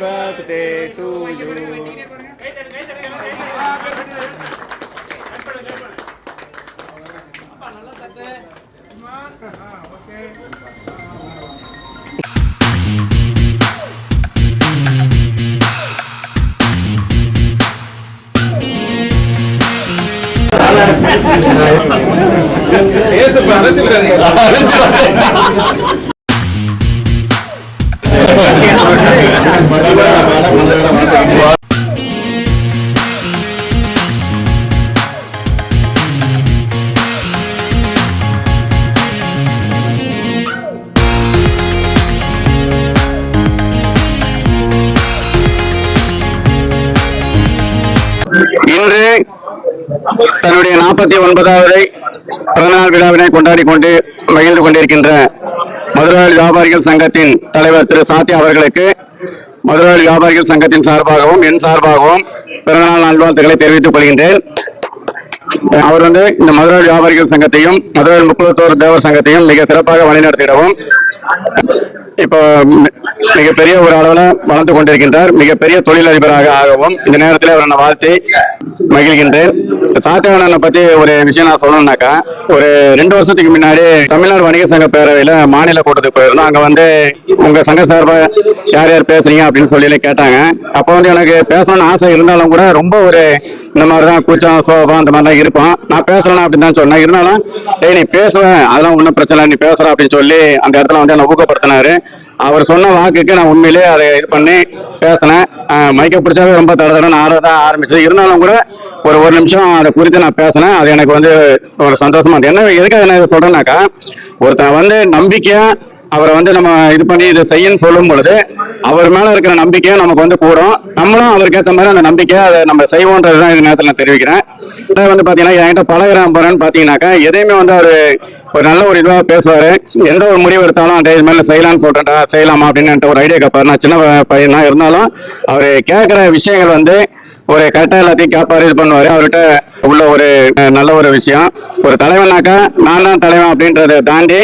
Birthday to you அரசியல் இன்று தன்னுடைய நாற்பத்தி ஒன்பதாவது பிறந்தநாள் விழாவினை கொண்டாடி கொண்டு மகிழ்ந்து கொண்டிருக்கின்ற மதுராளி வியாபாரிகள் சங்கத்தின் தலைவர் திரு சாத்தி அவர்களுக்கு மதுராளி வியாபாரிகள் சங்கத்தின் சார்பாகவும் என் சார்பாகவும் பிறந்தநாள் நல்வாழ்த்துக்களை தெரிவித்துக் கொள்கின்றேன். அவர் வந்து இந்த மதுரை வியாபாரிகள் சங்கத்தையும் மதுரை முக்குளத்தோர் தேவர் சங்கத்தையும் மிக சிறப்பாக வழிநடத்திடவும் இப்போ மிகப்பெரிய ஒரு அளவில் வளர்ந்து கொண்டிருக்கின்றார். மிகப்பெரிய தொழிலதிபராக ஆகவும் இந்த நேரத்தில் அவர் நான் வாழ்த்தி மகிழ்கின்றேன். சாத்தியானனை பத்தி ஒரு விஷயம் நான் சொல்லணும்னாக்கா ஒரு ரெண்டு வருஷத்துக்கு முன்னாடி தமிழ்நாடு வணிக சங்க பேரவையில மாநில கூட்டத்துக்கு போயிருந்தோம். அங்க வந்து உங்க சங்க சார்பா யார் யார் பேசுறீங்க அப்படின்னு சொல்லி கேட்டாங்க. அப்போ வந்து எனக்கு பேசணும்னு ஆசை இருந்தாலும் கூட ரொம்ப ஒரு இந்த மாதிரி தான் கூச்சம் சோபம் அந்த மாதிரிலாம் இருப்போம் நான் பேசலாம் அப்படின்னு தான் சொன்னேன். இருந்தாலும் டேய் நீ பேசுவேன் அதெல்லாம் ஒன்றும் பிரச்சனை இல்லை, நீ பேசுற அப்படின்னு சொல்லி அந்த இடத்துல வந்து என்ன ஊக்கப்படுத்தினாரு. அவர் சொன்ன வாக்குக்கு நான் உண்மையிலேயே அதை இது பண்ணி பேசினேன். மைக்க மைக்கை பிடிச்சாவே ரொம்ப தட தடன்னு ஆட தான் இருந்தாலும் கூட ஒரு ஒரு நிமிஷம் அதை குறித்து நான் பேசினேன். அது எனக்கு வந்து ஒரு சந்தோஷமா இருந்தது. என்ன எதுக்காக நான் இதை சொல்றேன்னாக்கா ஒருத்தன் வந்து நம்பிக்கையா அவரை வந்து நம்ம இது பண்ணி இதை செய்யன்னு சொல்லும் பொழுது அவர் மேல இருக்கிற நம்பிக்கையும் நமக்கு வந்து கூடும். நம்மளும் அவருக்கு ஏற்ற மாதிரி அந்த நம்பிக்கையை அதை நம்ம செய்வோன்றதுதான் இந்த நேரத்தில் நான் தெரிவிக்கிறேன். இதை வந்து பாத்தீங்கன்னா என்கிட்ட பழகிறான் போறேன்னு பாத்தீங்கன்னாக்கா எதையுமே வந்து அவரு ஒரு நல்ல ஒரு இதுவாக பேசுவாரு. எந்த ஒரு முடிவு எடுத்தாலும் அந்த இது மேல செய்யலாம்னு சொல்றேன்டா செய்யலாமா? அப்படின்னு ஒரு ஐடியா கேட்பாரு நான் சின்ன பையனா இருந்தாலும் அவர் கேட்கிற விஷயங்கள் வந்து ஒரு கரெக்டா எல்லாத்தையும் கேப்பார் இது பண்ணுவாரு. அவர்கிட்ட உள்ள ஒரு நல்ல ஒரு விஷயம். ஒரு தலைவனாக்கா நான் தான் தலைவன் அப்படின்றத தாண்டி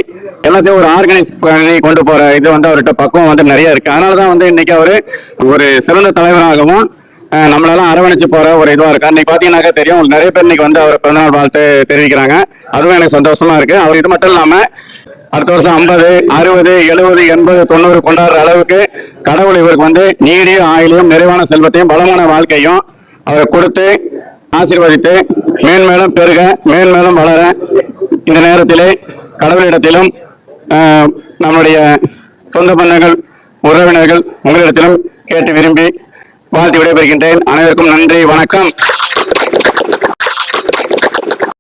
எல்லாத்தையும் ஒரு ஆர்கனைஸ் பண்ணி கொண்டு போற இது வந்து அவர்கிட்ட பக்குவம் வந்து நிறைய இருக்கு. அதனாலதான் வந்து இன்னைக்கு அவரு ஒரு சிறந்த தலைவராகவும் நம்மளெல்லாம் அரவணைச்சு போற ஒரு இதுவா இருக்கு அன்னைக்கு பாத்தீங்கன்னாக்கா தெரியும் நிறைய பேர் இன்னைக்கு வந்து அவர் பிறந்தநாள் வாழ்த்து தெரிவிக்கிறாங்க. அதுவும் எனக்கு சந்தோஷமா இருக்கு. அவர் இது மட்டும் இல்லாம அடுத்த வருஷம் ஐம்பது அறுபது எழுபது எண்பது தொண்ணூறு கொண்டாடுற அளவுக்கு கடவுள் இவருக்கு வந்து நீடியும் ஆயுளையும் நிறைவான செல்வத்தையும் பலமான வாழ்க்கையும் அவர் கொடுத்து ஆசீர்வதித்து மேன்மேலும் பெருக மேன்மேலும் வளர இந்த நேரத்திலே கடவுளிடத்திலும் நம்முடைய சொந்த பந்தங்கள் உறவினர்கள் உங்களிடத்திலும் கேட்டு விரும்பி வாழ்த்து விடைபெறுகின்றேன். அனைவருக்கும் நன்றி வணக்கம்.